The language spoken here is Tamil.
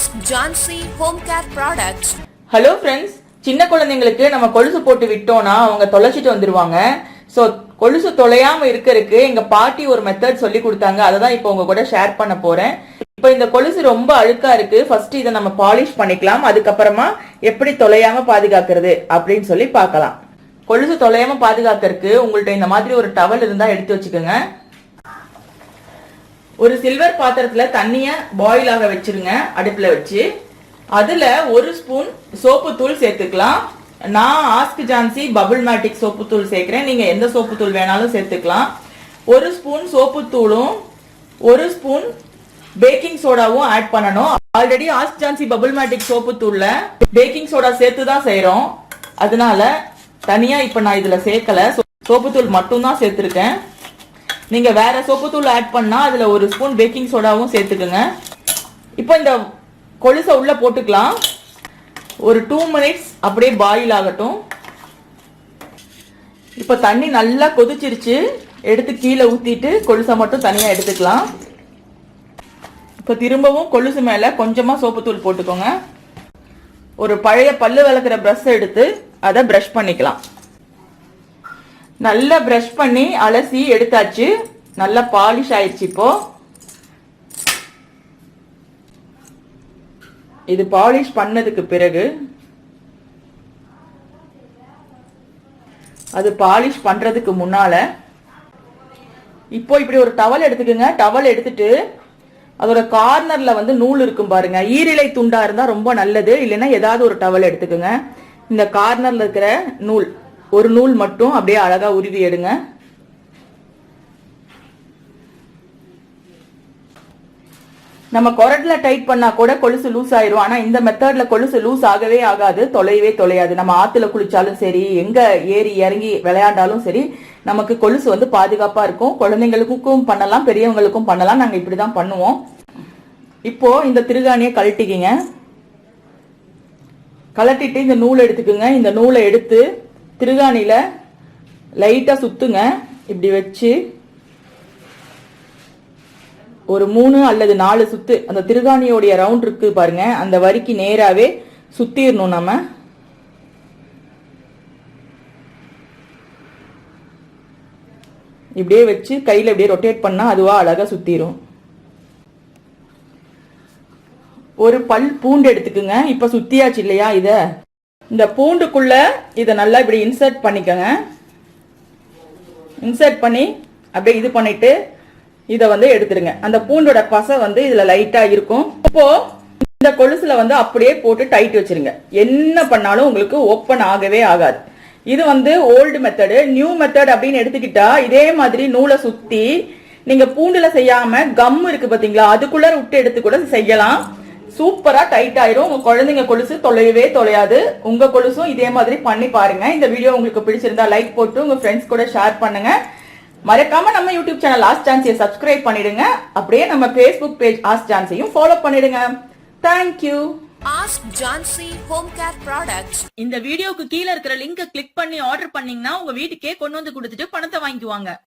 Ask Jansi home care products hello friends சின்ன குழந்தைங்களுக்கு நம்ம கொலுசு போட்டு விட்டோம்னா அவங்க தொலைச்சிட்டு வந்துருவாங்க. ஸோ கொலுசு தொலையாம இருக்கறதுக்கு எங்க பாட்டி ஒரு மெத்தட் சொல்லி கொடுத்தாங்க. அதை தான் இப்போ உங்க கூட ஷேர் பண்ண போறேன். இப்போ இந்த கொலுசு ரொம்ப அழுக்கா இருக்கு. ஃபர்ஸ்ட் இதை நம்ம பாலிஷ் பண்ணிக்கலாம். அதுக்கப்புறமா எப்படி தொலையாம பாதுகாக்கிறது அப்படின்னு சொல்லி பார்க்கலாம். கொலுசு தொலையாம பாதுகாக்கிறதுக்கு உங்கள்ட்ட இந்த மாதிரி ஒரு டவல் இருந்தா எடுத்து வச்சுக்கோங்க. ஒரு சில்வர் பாத்திரத்துல தண்ணிய பாயில் ஆக வச்சிருங்க அடுப்புல வச்சு. அதுல ஒரு ஸ்பூன் சோப்பு தூள் சேர்த்துக்கலாம். நான் ask Jansi bubble matic soap தூள் சேர்க்கிறேன். நீங்க எந்த சோப்பு தூள் வேணாலும் சேர்த்துக்கலாம். ஒரு ஸ்பூன் சோப்பு தூளும் ஒரு ஸ்பூன் பேக்கிங் சோடாவும் ஆட் பண்ணணும். Already ask Jansi bubble matic soap தூள்ல baking soda சேர்த்து தான் செய்யறோம் அதனால தனியா இப்ப நான் இதுல சேர்க்கல. சோப்பு தூள் மட்டும் தான் சேர்த்திருக்கேன். நீங்க வேற சோப்பு தூள் ஆட் பண்ணா அதுல ஒரு ஸ்பூன் பேக்கிங் சோடாவும் சேர்த்துக்குங்க. இப்போ இந்த கொலுசை உள்ள போட்டுக்கலாம். ஒரு டூ மினிட்ஸ் அப்படியே பாயில் ஆகட்டும். இப்போ தண்ணி நல்லா கொதிச்சிருச்சு. எடுத்து கீழே ஊத்திட்டு கொலுசை மட்டும் தனியா எடுத்துக்கலாம். இப்போ திரும்பவும் கொலுசு மேல கொஞ்சமா சோப்பு தூள் போட்டுக்கோங்க. ஒரு பழைய பல்லு விளக்குற பிரஷ் எடுத்து அதை பிரஷ் பண்ணிக்கலாம். நல்லா பிரஷ் பண்ணி அலசி எடுத்தாச்சு. நல்லா பாலிஷ் ஆயிடுச்சு இப்போ. இது பாலிஷ் பண்ணதுக்கு பிறகு அது பாலிஷ் பண்றதுக்கு முன்னால இப்போ இப்படி ஒரு டவல் எடுத்துக்கோங்க. டவல் எடுத்துட்டு அதோட கார்னர்ல வந்து நூல் இருக்கும் பாருங்க. ஈரிலை துண்டா இருந்தா ரொம்ப நல்லது. இல்லைன்னா ஏதாவது ஒரு டவல் எடுத்துக்கோங்க. இந்த கார்னர்ல இருக்கிற நூல். ஒரு நூல் மட்டும் அப்படியே அழகா உருவி எடுங்க. நம்ம கொரட்ல டைட் பண்ணா கூட கொலுசு லூஸ் ஆயிரும். ஆனா இந்த மெத்தட்ல கொலுசு லூஸ் ஆகவே ஆகாது. தொலையவே தொலையாது. நம்ம ஆத்துல குளிச்சாலும் சரி எங்க ஏறி இறங்கி விளையாண்டாலும் சரி நமக்கு கொலுசு வந்து பாதுகாப்பா இருக்கும். குழந்தைங்களுக்கும் பண்ணலாம் பெரியவங்களுக்கும் பண்ணலாம். நாங்க இப்படிதான் பண்ணுவோம். இப்போ இந்த திருகாணியை கழட்டிக்கிங்க. கழட்டிட்டு இந்த நூலை எடுத்துக்குங்க. இந்த நூலை எடுத்து திருகாணியில் லைட்டாக சுத்துங்க. இப்படி வச்சு ஒரு மூணு அல்லது நாலு சுத்து. அந்த திருகாணியோடைய ரவுண்ட் இருக்கு பாருங்க. அந்த வரிக்கு நேராகவே சுத்திடணும் நம்ம. இப்படியே வச்சு கையில் இப்படியே ரொட்டேட் பண்ணால் அதுவா அழகாக சுத்திரும். ஒரு பல் பூண்டு எடுத்துக்குங்க. இப்போ சுத்தியாச்சு இல்லையா இதை? இந்த பூண்டுக்குள்ள இதை நல்லா இப்படி இன்சர்ட் பண்ணிக்கோங்க. இன்சர்ட் பண்ணி அப்படியே இது பண்ணிட்டு இதை வந்து எடுத்துருங்க அந்த பூண்டோட பசை வந்து இதுல லைட்டா இருக்கும். இப்போ இந்த கொலுசுல வந்து அப்படியே போட்டு டைட் வச்சிருங்க. என்ன பண்ணாலும் உங்களுக்கு ஓப்பன் ஆகவே ஆகாது. இது வந்து ஓல்டு மெத்தடு நியூ மெத்தட் அப்படின்னு எடுத்துக்கிட்டா இதே மாதிரி நூலை சுத்தி நீங்க பூண்டுல செய்யாம கம் இருக்கு பாத்தீங்களா அதுக்குள்ள விட்டு எடுத்து கூட செய்யலாம். சூப்பரா டைட் ஆயிரும். உங்க குழந்தைங்க கொலுசு தொலையவே தொலையாது. உங்க கொலுசும் இதே மாதிரி பண்ணி பாருங்க. இந்த வீடியோ உங்களுக்கு பிடிச்சிருந்தா லைக் போட்டு உங்க ஃப்ரெண்ட்ஸ் கூட ஷேர் பண்ணுங்க. மறக்காம நம்ம யூடியூப் சேனல் ஆஸ்ட் சான்சியை சப்ஸ்கிரைப் பண்ணிடுங்க. அப்படியே நம்ம ஃபேஸ்புக் பேஜ் ஆஸ்ட் சான்சியும் ஃபாலோ பண்ணிடுங்க. Thank you Ask Jansi Home Care Products. இந்த வீடியோக்கு கீழே இருக்கிற லிங்கை கிளிக் பண்ணி ஆர்டர் பண்ணீங்கன்னா உங்க வீட்டுக்கே கொண்டு வந்து கொடுத்துட்டு பணத்தை வாங்கிக்குவாங்க.